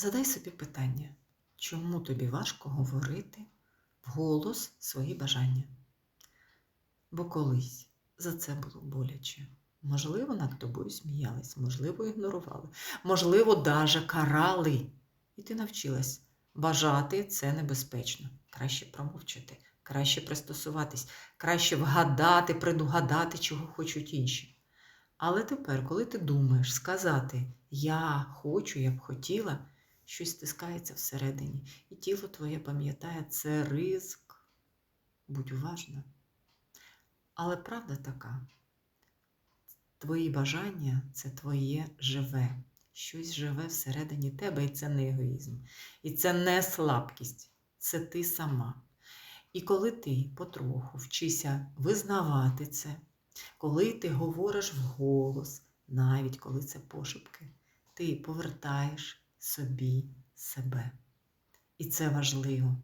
Задай собі питання, чому тобі важко говорити вголос свої бажання? Бо колись за це було боляче. Можливо, над тобою сміялись, можливо, ігнорували, можливо, даже карали. І ти навчилась бажати це небезпечно. Краще промовчати, краще пристосуватись, краще вгадати, предугадати, чого хочуть інші. Але тепер, коли ти думаєш сказати Я хочу, я б хотіла, щось стискається всередині, і тіло твоє пам'ятає, це ризик. Будь уважна. Але правда така, твої бажання це твоє живе. Щось живе всередині тебе, і це не егоїзм. І це не слабкість, це ти сама. І коли ти потроху вчишся визнавати це, коли ти говориш вголос, навіть коли це пошепки, ти повертаєш собі себе. І це важливо.